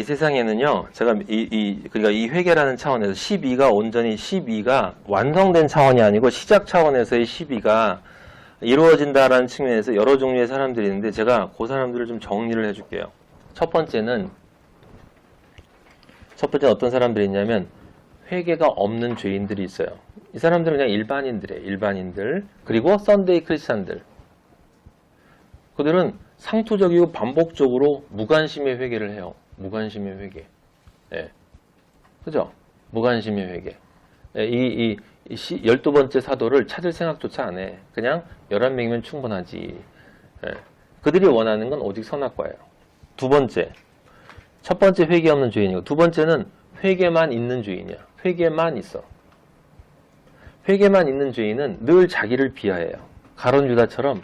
이 세상에는요, 제가 이, 이, 그러니까 이 회계라는 차원에서 12가 온전히 12가 완성된 차원이 아니고 시작 차원에서의 12가 이루어진다라는 측면에서 여러 종류의 사람들이 있는데 제가 그 사람들을 좀 정리를 해줄게요. 첫 번째는, 첫 번째는 어떤 사람들이 있냐면 회계가 없는 죄인들이 있어요. 이 사람들은 그냥 일반인들이에요. 일반인들. 그리고 썬데이 크리스찬들. 그들은 상투적이고 반복적으로 무관심의 회개를 해요. 무관심의 회개. 예. 그죠? 무관심의 회개. 예, 이, 이, 이 시, 12번째 사도를 찾을 생각조차 안 해. 그냥 11명이면 충분하지. 예. 그들이 원하는 건 오직 선악과예요. 두 번째. 첫 번째 회개 없는 죄인이고, 두 번째는 회개만 있는 죄인이야. 회개만 있어. 회개만 있는 죄인은 늘 자기를 비하해요. 가론 유다처럼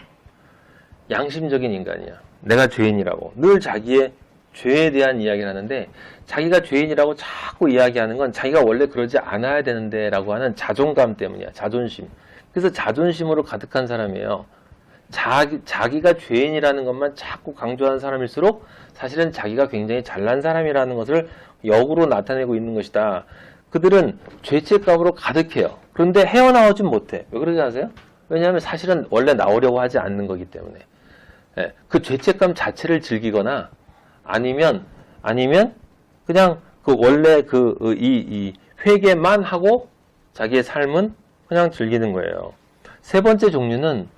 양심적인 인간이야. 내가 죄인이라고. 늘 자기의 죄에 대한 이야기를 하는데 자기가 죄인이라고 자꾸 이야기하는 건 자기가 원래 그러지 않아야 되는데 라고 하는 자존감 때문이야. 자존심. 그래서 자존심으로 가득한 사람이에요. 자기, 자기가 죄인이라는 것만 자꾸 강조하는 사람일수록 사실은 자기가 굉장히 잘난 사람이라는 것을 역으로 나타내고 있는 것이다. 그들은 죄책감으로 가득해요. 그런데 헤어나오진 못해. 왜 그러지 아세요? 왜냐하면 사실은 원래 나오려고 하지 않는 거기 때문에. 예, 그 죄책감 자체를 즐기거나 아니면 아니면 그냥 그 원래 그이이 회개만 하고 자기의 삶은 그냥 즐기는 거예요. 세 번째 종류는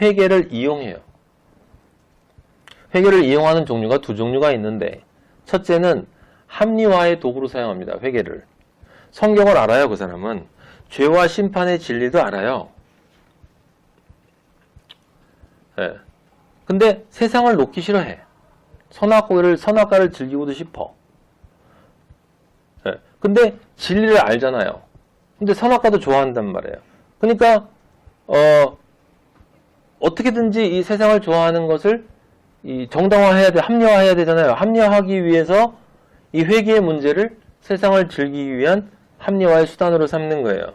회개를 이용해요. 회개를 이용하는 종류가 두 종류가 있는데 첫째는 합리화의 도구로 사용합니다. 회개를. 성경을 알아요, 그 사람은. 죄와 심판의 진리도 알아요. 예. 근데 세상을 놓기 싫어해. 선악과를, 선악과를 즐기고도 싶어. 예. 근데 진리를 알잖아요. 근데 선악과도 좋아한단 말이에요. 그러니까, 어, 어떻게든지 이 세상을 좋아하는 것을 이 정당화해야 돼, 합리화해야 되잖아요. 합리화하기 위해서 이 회개의 문제를 세상을 즐기기 위한 합리화의 수단으로 삼는 거예요.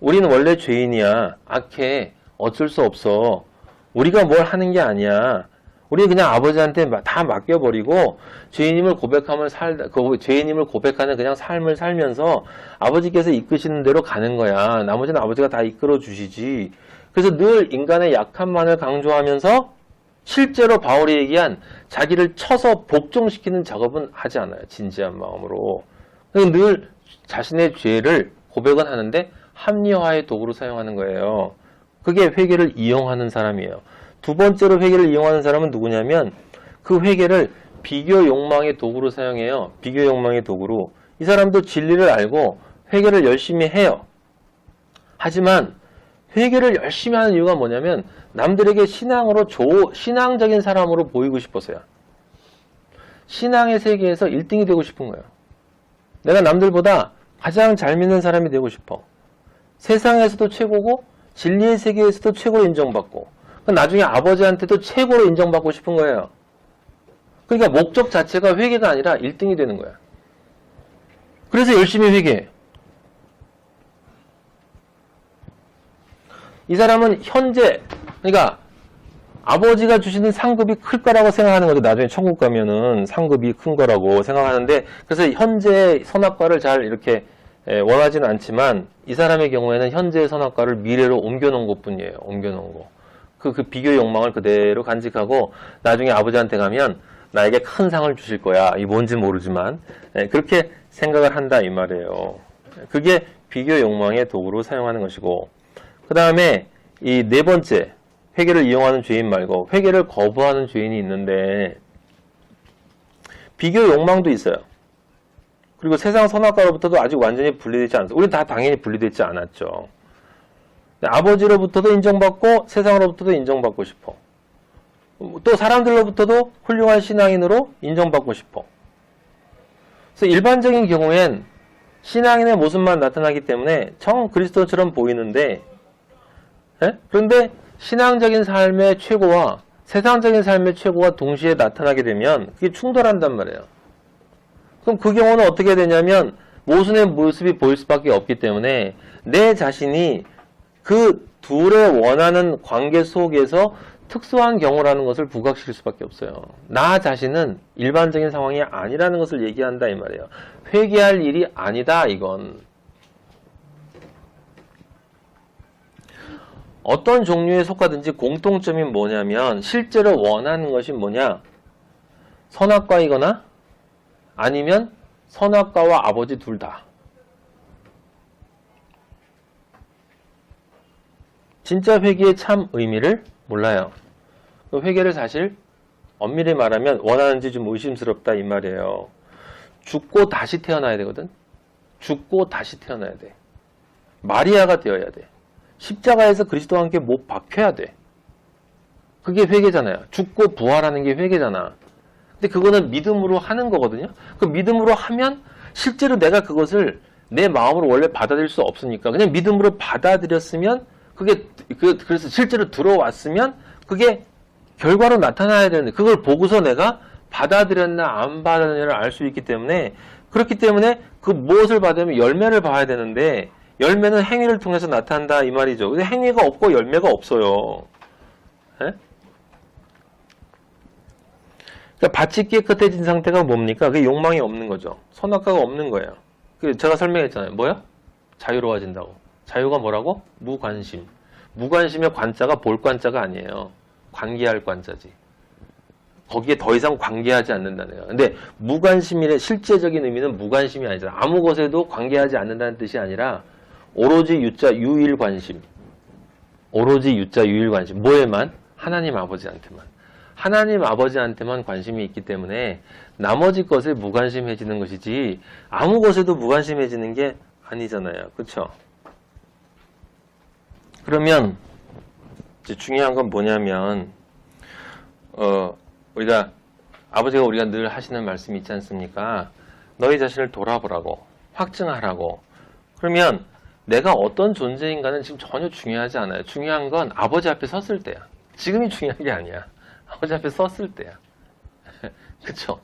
우리는 원래 죄인이야. 악해. 어쩔 수 없어. 우리가 뭘 하는 게 아니야. 우리 그냥 아버지한테 다 맡겨버리고 죄인임을 고백하면 살다, 그 죄인임을 고백하는 그냥 삶을 살면서 아버지께서 이끄시는 대로 가는 거야. 나머지는 아버지가 다 이끌어 주시지. 그래서 늘 인간의 약함만을 강조하면서 실제로 바울이 얘기한 자기를 쳐서 복종시키는 작업은 하지 않아요. 진지한 마음으로. 늘 자신의 죄를 고백은 하는데 합리화의 도구로 사용하는 거예요. 그게 회개를 이용하는 사람이에요. 두 번째로 회개를 이용하는 사람은 누구냐면 그 회개를 비교 욕망의 도구로 사용해요. 비교 욕망의 도구로. 이 사람도 진리를 알고 회개를 열심히 해요. 하지만 회개를 열심히 하는 이유가 뭐냐면 남들에게 신앙으로 조, 신앙적인 사람으로 보이고 싶어서요. 신앙의 세계에서 1등이 되고 싶은 거예요. 내가 남들보다 가장 잘 믿는 사람이 되고 싶어. 세상에서도 최고고 진리의 세계에서도 최고로 인정받고 나중에 아버지한테도 최고로 인정받고 싶은 거예요. 그러니까 목적 자체가 회개가 아니라 1등이 되는 거야. 그래서 열심히 회개해. 이 사람은 현재 그러니까 아버지가 주시는 상급이 클 거라고 생각하는 거죠. 나중에 천국 가면은 상급이 큰 거라고 생각하는데 그래서 현재 선악과를 잘 이렇게 예, 원하지는 않지만 이 사람의 경우에는 현재의 선악과를 미래로 옮겨놓은 것뿐이에요. 옮겨놓은 거. 그, 그 비교 욕망을 그대로 간직하고 나중에 아버지한테 가면 나에게 큰 상을 주실 거야. 이 뭔지 모르지만 예, 그렇게 생각을 한다 이 말이에요. 그게 비교 욕망의 도구로 사용하는 것이고 그 다음에 이 네 번째 회개를 이용하는 죄인 말고 회개를 거부하는 죄인이 있는데 비교 욕망도 있어요. 그리고 세상 선악과로부터도 아직 완전히 분리되지 않았어. 우리 다 당연히 분리되지 않았죠. 아버지로부터도 인정받고 세상으로부터도 인정받고 싶어. 또 사람들로부터도 훌륭한 신앙인으로 인정받고 싶어. 그래서 일반적인 경우엔 신앙인의 모습만 나타나기 때문에 정 그리스도처럼 보이는데 예? 그런데 신앙적인 삶의 최고와 세상적인 삶의 최고가 동시에 나타나게 되면 그게 충돌한단 말이에요. 그럼 그 경우는 어떻게 되냐면 모순의 모습이 보일 수밖에 없기 때문에 내 자신이 그 둘의 원하는 관계 속에서 특수한 경우라는 것을 부각시킬 수밖에 없어요. 나 자신은 일반적인 상황이 아니라는 것을 얘기한다 이 말이에요. 회개할 일이 아니다 이건. 어떤 종류에 속하든지 공통점이 뭐냐면 실제로 원하는 것이 뭐냐? 선악과이거나 아니면 선악과와 아버지 둘 다. 진짜 회개의 참 의미를 몰라요. 그 회개를 사실 엄밀히 말하면 원하는지 좀 의심스럽다 이 말이에요. 죽고 다시 태어나야 되거든. 죽고 다시 태어나야 돼. 마리아가 되어야 돼. 십자가에서 그리스도와 함께 못 박혀야 돼. 그게 회개잖아요. 죽고 부활하는 게 회개잖아. 근데 그거는 믿음으로 하는 거거든요. 그 믿음으로 하면 실제로 내가 그것을 내 마음으로 원래 받아들일 수 없으니까 그냥 믿음으로 받아들였으면 그게 그 그래서 실제로 들어왔으면 그게 결과로 나타나야 되는데 그걸 보고서 내가 받아들였나 안 받아들였나 알수 있기 때문에 그렇기 때문에 그 무엇을 받으면 열매를 봐야 되는데 열매는 행위를 통해서 나타난다 이 말이죠. 근데 행위가 없고 열매가 없어요. 예? 그러니까 밭이 깨끗해진 상태가 뭡니까? 그게 욕망이 없는 거죠. 선악과가 없는 거예요. 그 제가 설명했잖아요. 뭐야? 자유로워진다고. 자유가 뭐라고? 무관심. 무관심의 관자가 볼 관자가 아니에요. 관계할 관자지. 거기에 더 이상 관계하지 않는다는 거예요. 근데 무관심의 실제적인 의미는 무관심이 아니잖아. 아무 것에도 관계하지 않는다는 뜻이 아니라 오로지 유자 유일 관심. 오로지 유자 유일 관심. 뭐에만? 하나님 아버지한테만. 하나님 아버지한테만 관심이 있기 때문에 나머지 것에 무관심해지는 것이지 아무 것에도 무관심해지는 게 아니잖아요. 그렇죠? 그러면 이제 중요한 건 뭐냐면 어 우리가 아버지가 우리가 늘 하시는 말씀이 있지 않습니까? 너희 자신을 돌아보라고 확증하라고. 그러면 내가 어떤 존재인가는 지금 전혀 중요하지 않아요. 중요한 건 아버지 앞에 섰을 때야. 지금이 중요한 게 아니야. 아버지 앞에 섰을 때야. 그쵸?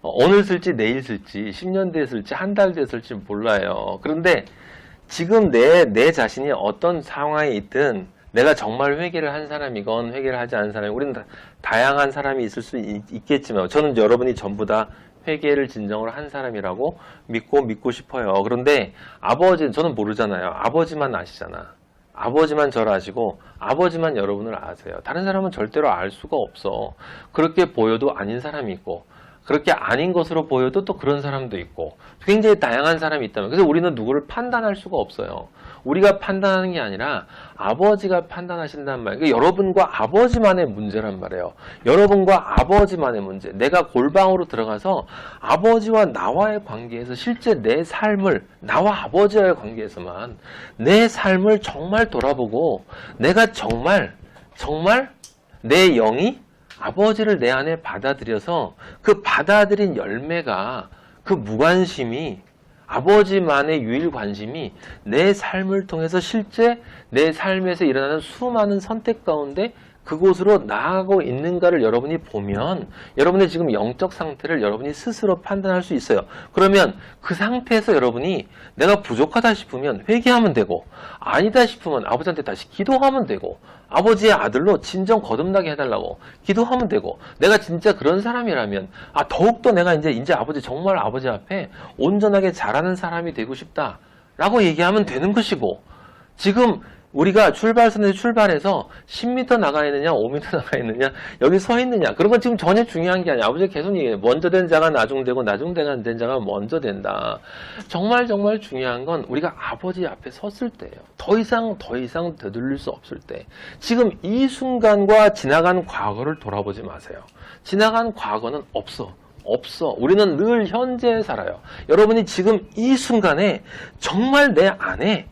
어, 오늘 쓸지 내일 쓸지 10년 뒤에 쓸지 한 달 뒤에 쓸지 몰라요. 그런데 지금 내, 내 자신이 어떤 상황에 있든 내가 정말 회개를 한 사람이건 회개를 하지 않은 사람이 우리는 다, 다양한 사람이 있을 수 있, 겠지만 저는 여러분이 전부 다 회개를 진정으로 한 사람이라고 믿고 믿고 싶어요. 그런데 아버지 저는 모르잖아요. 아버지만 아시잖아. 아버지만 저를 아시고 아버지만 여러분을 아세요. 다른 사람은 절대로 알 수가 없어. 그렇게 보여도 아닌 사람이 있고 그렇게 아닌 것으로 보여도 또 그런 사람도 있고 굉장히 다양한 사람이 있다면 그래서 우리는 누구를 판단할 수가 없어요. 우리가 판단하는 게 아니라 아버지가 판단하신다는 말이에요. 그러니까 여러분과 아버지만의 문제란 말이에요. 여러분과 아버지만의 문제. 내가 골방으로 들어가서 아버지와 나와의 관계에서 실제 내 삶을 나와 아버지와의 관계에서만 내 삶을 정말 돌아보고 내가 정말 정말 내 영이 아버지를 내 안에 받아들여서 그 받아들인 열매가 그 무관심이 아버지만의 유일 관심이 내 삶을 통해서 실제 내 삶에서 일어나는 수많은 선택 가운데 그곳으로 나아가고 있는가를 여러분이 보면 여러분의 지금 영적 상태를 여러분이 스스로 판단할 수 있어요. 그러면 그 상태에서 여러분이 내가 부족하다 싶으면 회개하면 되고 아니다 싶으면 아버지한테 다시 기도하면 되고 아버지의 아들로 진정 거듭나게 해달라고 기도하면 되고 내가 진짜 그런 사람이라면 아 더욱더 내가 이제 이제 아버지 정말 아버지 앞에 온전하게 잘하는 사람이 되고 싶다라고 얘기하면 되는 것이고 지금 우리가 출발선에서 출발해서 10m 나가 있느냐, 5m 나가 있느냐, 여기 서 있느냐. 그런 건 지금 전혀 중요한 게 아니야. 아버지 계속 얘기해요. 먼저 된 자가 나중되고, 나중된 자가 먼저 된다. 정말 정말 중요한 건 우리가 아버지 앞에 섰을 때예요. 더 이상, 더 이상 되돌릴 수 없을 때. 지금 이 순간과 지나간 과거를 돌아보지 마세요. 지나간 과거는 없어. 없어. 우리는 늘 현재에 살아요. 여러분이 지금 이 순간에 정말 내 안에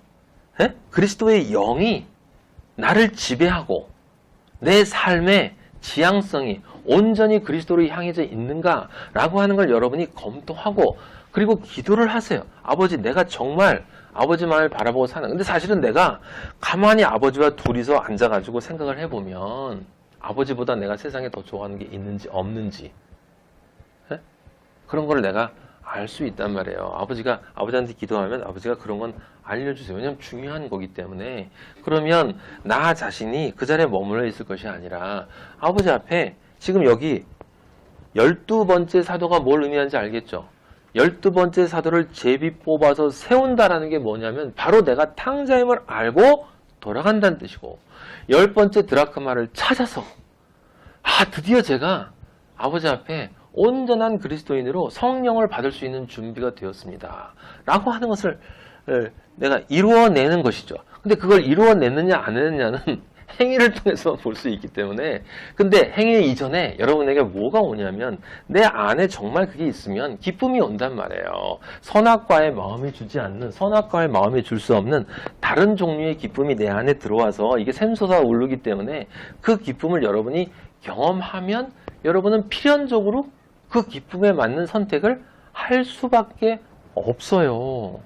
예? 그리스도의 영이 나를 지배하고 내 삶의 지향성이 온전히 그리스도로 향해져 있는가라고 하는 걸 여러분이 검토하고 그리고 기도를 하세요. 아버지, 내가 정말 아버지만을 바라보고 사는. 근데 사실은 내가 가만히 아버지와 둘이서 앉아가지고 생각을 해보면 아버지보다 내가 세상에 더 좋아하는 게 있는지 없는지 예? 그런 걸 내가 알 수 있단 말이에요. 아버지가 아버지한테 기도하면 아버지가 그런 건 알려주세요. 왜냐하면 중요한 거기 때문에 그러면 나 자신이 그 자리에 머물러 있을 것이 아니라 아버지 앞에 지금 여기 열두 번째 사도가 뭘 의미하는지 알겠죠? 열두 번째 사도를 제비 뽑아서 세운다라는 게 뭐냐면 바로 내가 탕자임을 알고 돌아간다는 뜻이고 열 번째 드라크마를 찾아서 아 드디어 제가 아버지 앞에 온전한 그리스도인으로 성령을 받을 수 있는 준비가 되었습니다. 라고 하는 것을 에, 내가 이루어내는 것이죠. 근데 그걸 이루어냈느냐 안 했느냐는 행위를 통해서 볼 수 있기 때문에 근데 행위 이전에 여러분에게 뭐가 오냐면 내 안에 정말 그게 있으면 기쁨이 온단 말이에요. 선악과의 마음이 주지 않는 선악과의 마음이 줄 수 없는 다른 종류의 기쁨이 내 안에 들어와서 이게 샘솟아 오르기 때문에 그 기쁨을 여러분이 경험하면 여러분은 필연적으로 그 기쁨에 맞는 선택을 할 수밖에 없어요.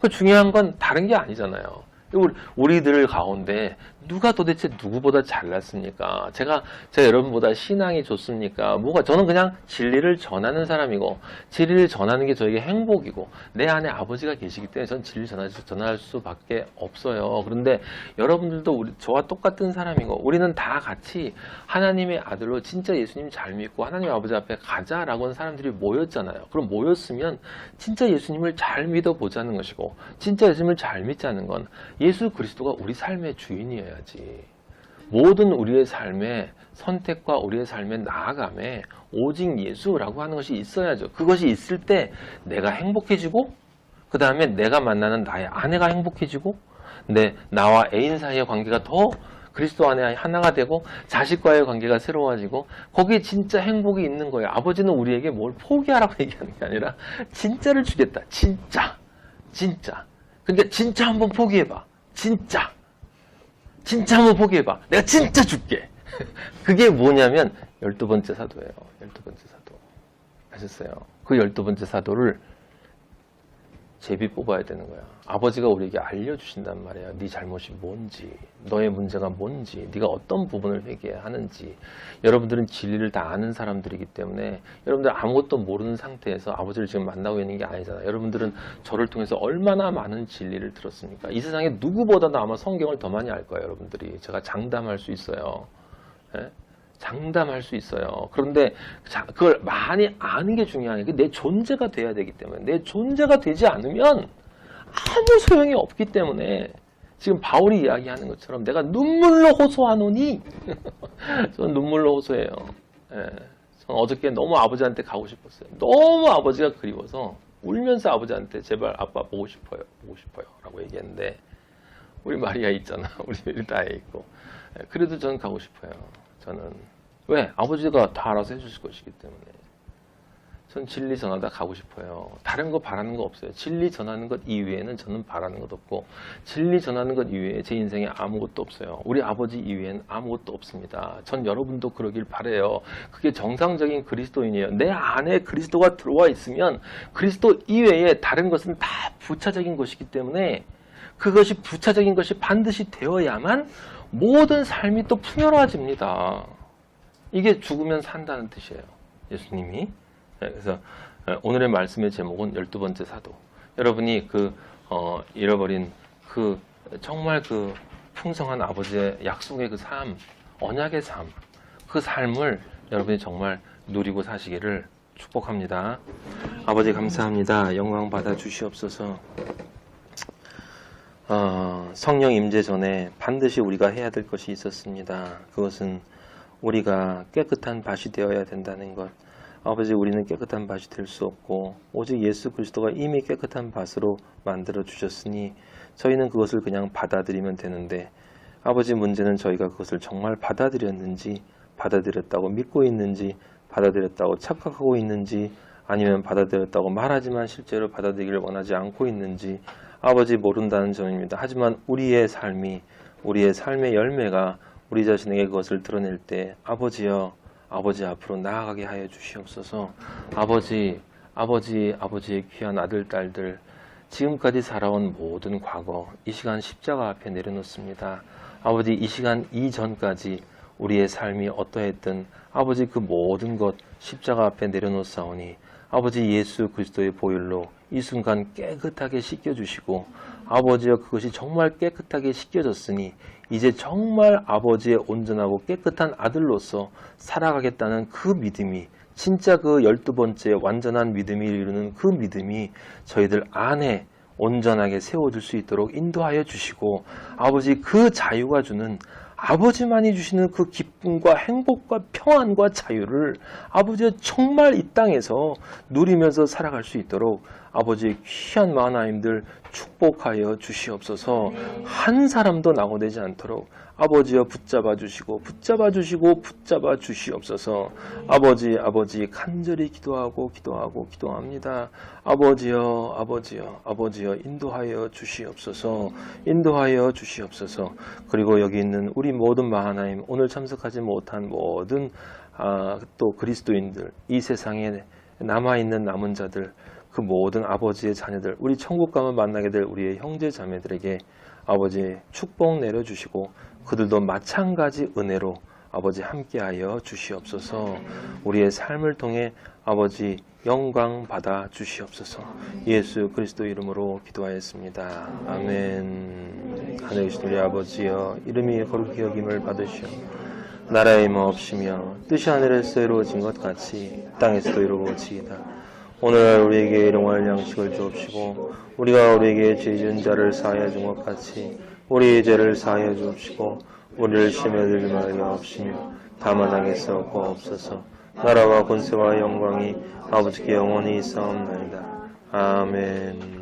그 중요한 건 다른 게 아니잖아요. 우리, 우리들 가운데 누가 도대체 누구보다 잘났습니까? 제가, 제가 여러분보다 신앙이 좋습니까? 뭐가, 저는 그냥 진리를 전하는 사람이고, 진리를 전하는 게 저에게 행복이고, 내 안에 아버지가 계시기 때문에 전 진리를 전할, 수- 전할 수밖에 없어요. 그런데 여러분들도 우리, 저와 똑같은 사람이고, 우리는 다 같이 하나님의 아들로 진짜 예수님 잘 믿고, 하나님 아버지 앞에 가자라고 하는 사람들이 모였잖아요. 그럼 모였으면 진짜 예수님을 잘 믿어 보자는 것이고, 진짜 예수님을 잘 믿자는 건 예수 그리스도가 우리 삶의 주인이어야지. 모든 우리의 삶의 선택과 우리의 삶의 나아감에 오직 예수라고 하는 것이 있어야죠. 그것이 있을 때 내가 행복해지고, 그 다음에 내가 만나는 나의 아내가 행복해지고, 내, 나와 애인 사이의 관계가 더 그리스도 안에 하나가 되고, 자식과의 관계가 새로워지고, 거기에 진짜 행복이 있는 거예요. 아버지는 우리에게 뭘 포기하라고 얘기하는 게 아니라, 진짜를 주겠다. 진짜. 진짜. 그러니까 진짜 한번 포기해봐. 진짜. 진짜 한번 포기해봐. 내가 진짜 줄게. 그게 뭐냐면 열두 번째 사도예요. 열두 번째 사도. 아셨어요? 그 열두 번째 사도를 제비 뽑아야 되는 거야. 아버지가 우리에게 알려주신단 말이야. 네 잘못이 뭔지, 너의 문제가 뭔지, 네가 어떤 부분을 회개해야 하는지. 여러분들은 진리를 다 아는 사람들이기 때문에 여러분들 아무것도 모르는 상태에서 아버지를 지금 만나고 있는 게 아니잖아요. 여러분들은 저를 통해서 얼마나 많은 진리를 들었습니까? 이 세상에 누구보다도 아마 성경을 더 많이 알 거예요. 여러분들이 제가 장담할 수 있어요. 예? 장담할 수 있어요. 그런데 자, 그걸 많이 아는 게 중요한 게 내 존재가 돼야 되기 때문에 내 존재가 되지 않으면 아무 소용이 없기 때문에 지금 바울이 이야기하는 것처럼 내가 눈물로 호소하노니 저는 눈물로 호소해요. 예. 저는 어저께 너무 아버지한테 가고 싶었어요. 너무 아버지가 그리워서 울면서 아버지한테 제발 아빠 보고 싶어요. 보고 싶어요. 라고 얘기했는데 우리 마리아 있잖아. 우리 다에 있고. 예, 그래도 저는 가고 싶어요. 저는 왜 아버지가 다 알아서 해주실 것이기 때문에 전 진리 전하다 가고 싶어요. 다른 거 바라는 거 없어요. 진리 전하는 것 이외에는 저는 바라는 것 없고 진리 전하는 것 이외에 제 인생에 아무것도 없어요. 우리 아버지 이외엔 아무것도 없습니다. 전 여러분도 그러길 바래요. 그게 정상적인 그리스도인이에요. 내 안에 그리스도가 들어와 있으면 그리스도 이외에 다른 것은 다 부차적인 것이기 때문에 그것이 부차적인 것이 반드시 되어야만 모든 삶이 또 풍요로워집니다. 이게 죽으면 산다는 뜻이에요. 예수님이. 네, 그래서 오늘의 말씀의 제목은 열두 번째 사도. 여러분이 그 어, 잃어버린 그 정말 그 풍성한 아버지의 약속의 그 삶, 언약의 삶, 그 삶을 여러분이 정말 누리고 사시기를 축복합니다. 아버지 감사합니다. 영광 받아 주시옵소서. 어, 성령 임재 전에 반드시 우리가 해야 될 것이 있었습니다. 그것은 우리가 깨끗한 밭이 되어야 된다는 것. 아버지 우리는 깨끗한 밭이 될 수 없고 오직 예수 그리스도가 이미 깨끗한 밭으로 만들어 주셨으니 저희는 그것을 그냥 받아들이면 되는데 아버지 문제는 저희가 그것을 정말 받아들였는지 받아들였다고 믿고 있는지 받아들였다고 착각하고 있는지 아니면 받아들였다고 말하지만 실제로 받아들이기를 원하지 않고 있는지 아버지 모른다는 점입니다. 하지만 우리의 삶이 우리의 삶의 열매가 우리 자신에게 그것을 드러낼 때 아버지여 아버지 앞으로 나아가게 하여 주시옵소서. 아버지, 아버지, 아버지의 귀한 아들, 딸들, 지금까지 살아온 모든 과거, 이 시간 십자가 앞에 내려놓습니다. 아버지, 이 시간 이전까지 우리의 삶이 어떠했든 아버지 그 모든 것 십자가 앞에 내려놓사오니 아버지 예수 그리스도의 보혈로 이 순간 깨끗하게 씻겨주시고 아버지여 그것이 정말 깨끗하게 씻겨졌으니 이제 정말 아버지의 온전하고 깨끗한 아들로서 살아가겠다는 그 믿음이 진짜 그 열두 번째 완전한 믿음이 이루는 그 믿음이 저희들 안에 온전하게 세워질 수 있도록 인도하여 주시고 아버지 그 자유가 주는 아버지만이 주시는 그 기쁨과 행복과 평안과 자유를 아버지 정말 이 땅에서 누리면서 살아갈 수 있도록 아버지의 귀한 마하나님들 축복하여 주시옵소서. 한 사람도 낙오되지 않도록 아버지여 붙잡아 주시고 붙잡아 주시고 붙잡아 주시옵소서. 아버지 아버지 간절히 기도하고 기도하고 기도합니다. 아버지여 아버지여 아버지여 인도하여 주시옵소서. 인도하여 주시옵소서. 그리고 여기 있는 우리 모든 마하나임 오늘 참석하지 못한 모든 아, 또 그리스도인들 이 세상에 남아있는 남은 자들 그 모든 아버지의 자녀들 우리 천국 가면 만나게 될 우리의 형제 자매들에게 아버지 축복 내려주시고 그들도 마찬가지 은혜로 아버지 함께하여 주시옵소서. 우리의 삶을 통해 아버지 영광 받아 주시옵소서. 예수 그리스도 이름으로 기도하였습니다. 아멘. 하늘에 계신 우리 아버지여 이름이 거룩히 여김을 받으시오. 나라의 뭐 없으며 뜻이 하늘에서 이루어진 것 같이 땅에서도 이루어지이다. 오늘 우리에게 일용할 양식을 주옵시고 우리가 우리에게 죄 지은 자를 사하여 준 것 같이 우리의 죄를 사하여 주옵시고 우리를 심에 들지 말게 없으며 다만 하게서 없어서 나라와 권세와 영광이 아버지께 영원히 있사옵나이다. 아멘